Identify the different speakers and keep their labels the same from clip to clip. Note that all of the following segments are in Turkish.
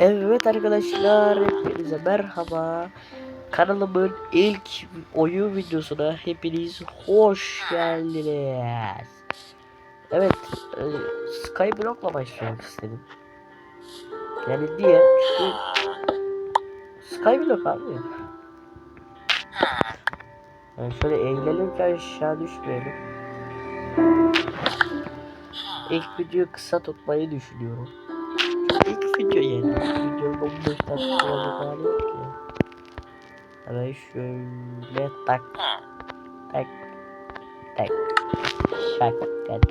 Speaker 1: Evet arkadaşlar hepinize merhaba. Kanalımın ilk oyun videosuna hepiniz hoş geldiniz. Evet, e, Skyblock'la başlamak istedim. Yani niye? Çünkü Skyblock abi. Yani şöyle eğlenirken aşağı düşmeyelim. İlk videoyu kısa tutmayı düşünüyorum. Video yani. Videonun 15 dakika olacak hali yok ki. Hemen şöyle tak tak tak şak tak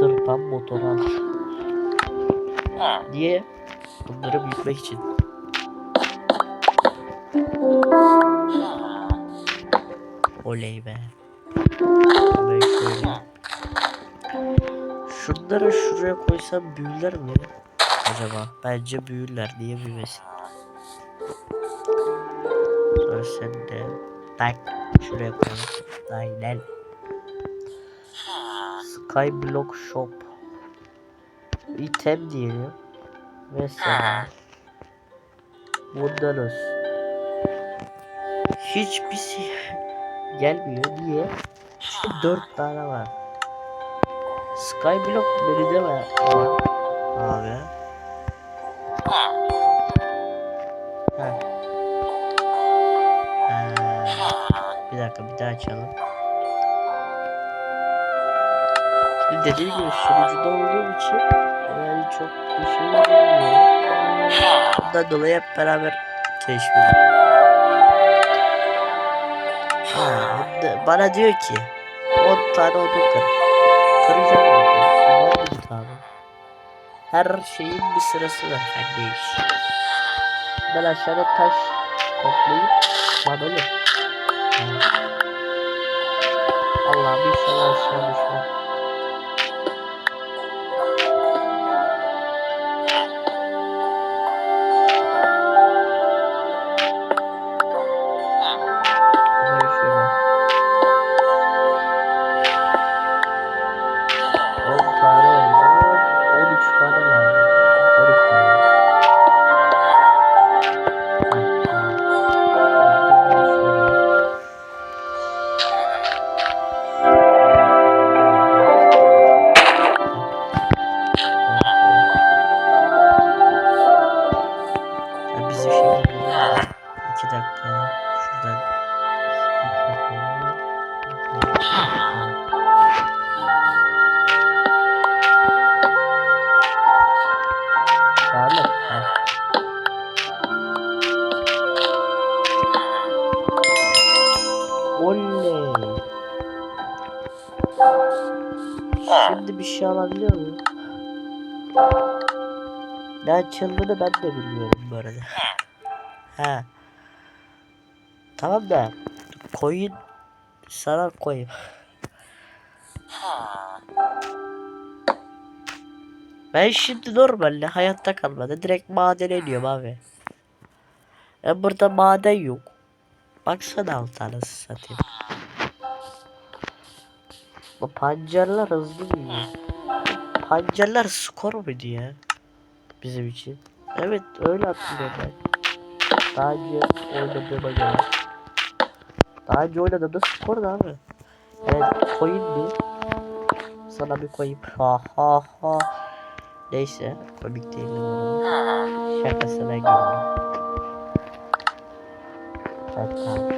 Speaker 1: Tırpan motor al. Diye bunları büyütmek için. Oley be. Şunları şuraya koysam büyürler mi? Acaba? Bence büyürler. Niye büyümesin? Sonra sen de tak şuraya koyalım. Aynen. Skyblock Shop. Item diyelim. Mesela bundan olsun. Hiçbir şey gelmiyor. Niye? Çünkü dört tane var. Skyblock var. var. Abi. Heh. Ee, bir dakika bir daha açalım. Şimdi dediğim gibi sunucuda olduğum için yani çok bir şey bilmiyorum. Bundan dolayı hep beraber keşfedelim. Ha, bana diyor ki 10 tane odun kır. Bir tane. Her şeyin bir sırası var kardeş. Ben aşağıda taş toplayıp madalım. Allah'ım inşallah aşağı düşmem. İki dakika. Şuradan. Şimdi bir şey alabiliyor muyum? Ne açıldığını ben de bilmiyorum bu arada. Ha. Tamam da koyun sana koyayım. Ben şimdi normalde hayatta kalmadı. Direkt madene iniyorum abi. E burada maden yok. Baksana alt tanesi satayım. Bu pancarlar hızlı büyüyor. Pancarlar skor muydu ya? Bizim için. Evet öyle hatırlıyorum ben. Daha önce oynadığıma göre. Daha önce oynadığımda skor da abi. Evet koyun bir. Sana bir koyayım. Ha ha ha. Neyse komik değil bu. Şakasına güldüm. Tamam.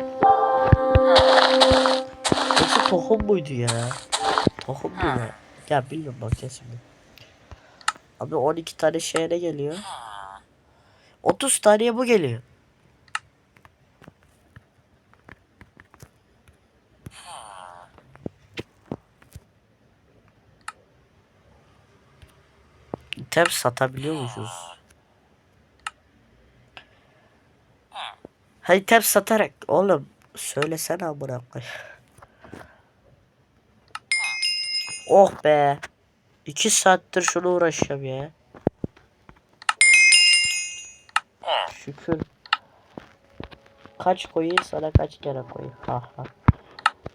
Speaker 1: Yoksa tohum muydu ya? Tohum mu ya? Ya bilmiyorum bakacağız şimdi. Abi 12 tane şehre geliyor. 30 taneye bu geliyor. İtem satabiliyormuşuz. Ha item satarak oğlum söylesene amına. Oh be. 2 saattir şunu uğraşacağım ya. Şükür. Kaç koyayım sana kaç kere koyayım. Ha ha.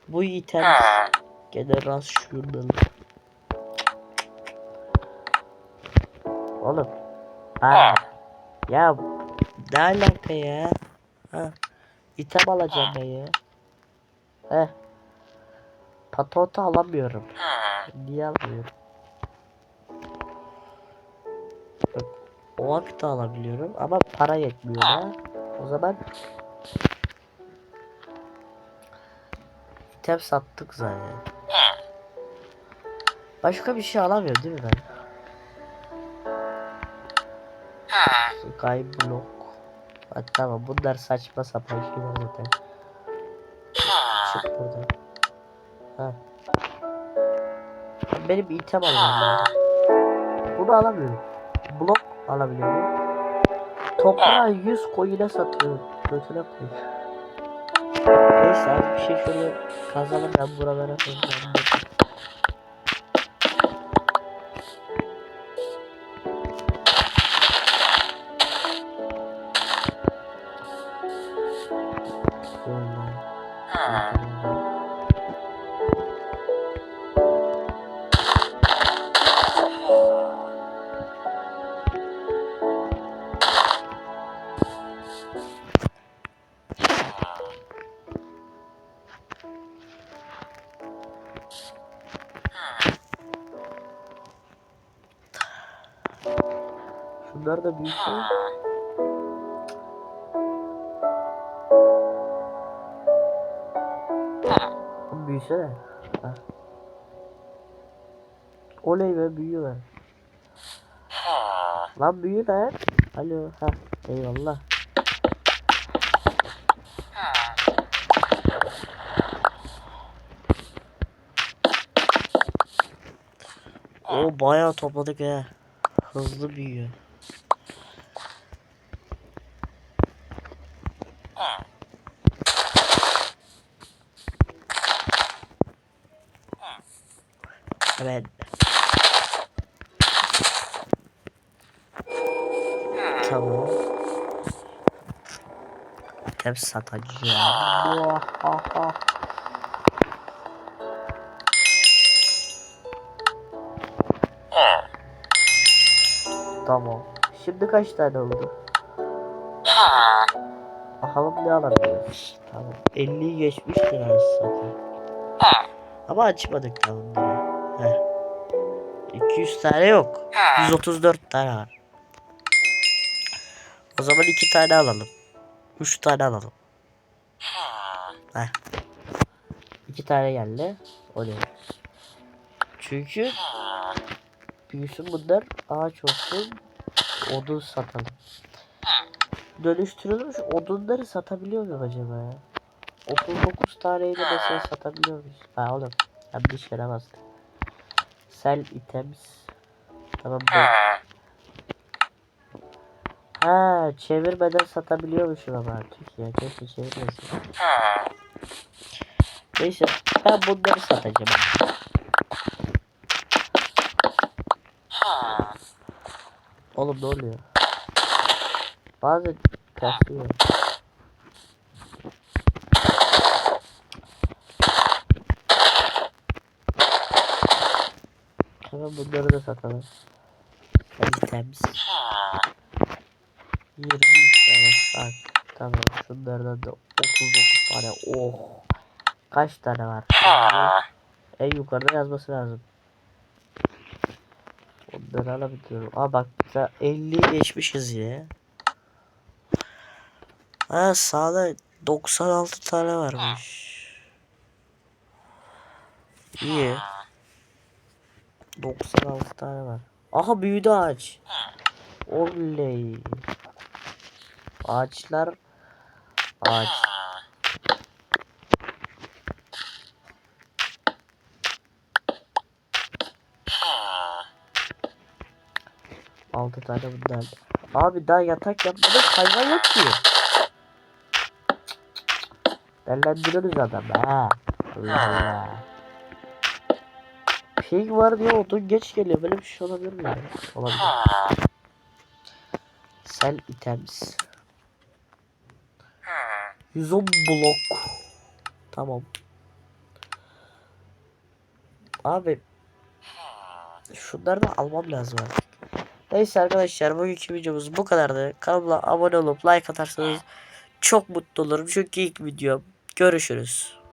Speaker 1: Bu item General şuradan. Oğlum. Ha. Ya ne alaka ya? Ha. İtem alacağım ben ya. Heh. Patota alamıyorum. Niye alamıyorum? Bak, O vakti alabiliyorum ama para yetmiyor ha. O zaman item sattık zaten. Başka bir şey alamıyorum değil mi ben? Sky Block. Tamam bunlar saçma sapan şeyler zaten. Çık buradan. Ha. Benim item almam lazım. Bunu alamıyorum. Blok alabiliyorum. Toprağı 100 coin'e satıyor. Götüne koy. Neyse az bir şey şöyle kazalım ben buralara koyacağım. Şunlar da büyük şey. Büyüsene. Ha. Oley be büyüyor. Lan büyü lan. Alo ha eyvallah. O bayağı topladık he. Hızlı büyüyor. Hemen. Tamam. Tem satacağım. Tamam. Şimdi kaç tane oldu? Bakalım ne alabiliyoruz. Tamam. 50'yi geçmiştir arası zaten. Ama açmadık tamam. Heh. 200 tane yok. 134 tane var. O zaman 2 tane alalım. 3 tane alalım. Heh. 2 tane geldi. O ne? Çünkü büyüsün bunlar ağaç olsun odun satalım. Dönüştürülmüş odunları satabiliyor muyum acaba ya? 39 taneyle mesela satabiliyor muyuz? Ha oğlum yanlış yere bastık. Sell items. Tamam bu. Ha çevirmeden satabiliyormuşum ama artık ya keşke çevirmesin. Neyse ben bunları satacağım. Oğlum ne oluyor? Bazı kasıyor. Hemen bunları da satalım. Hadi temiz. 23 tane sak. Tamam şunlardan da 39 tane. Oh. Kaç tane var? En yukarıda yazması lazım. Onları alabiliyorum. Aa bak mesela 50 geçmişiz ya. Ha sağda 96 tane varmış. İyi. 96 tane var. Aha büyüdü ağaç. Oley. Ağaçlar ağaç. Altı tane bundan. Abi daha yatak yapmadık hayvan yok ki. Değerlendiriyoruz adamı ha. Allah Allah. Ping var diye odun geç geliyor. Böyle bir şey olabilir mi? Olabilir. Sell items. 110 blok. Tamam. Abi şunları da almam lazım artık. Neyse arkadaşlar bugünkü videomuz bu kadardı. Kanalıma abone olup like atarsanız çok mutlu olurum. Çünkü ilk videom. Görüşürüz.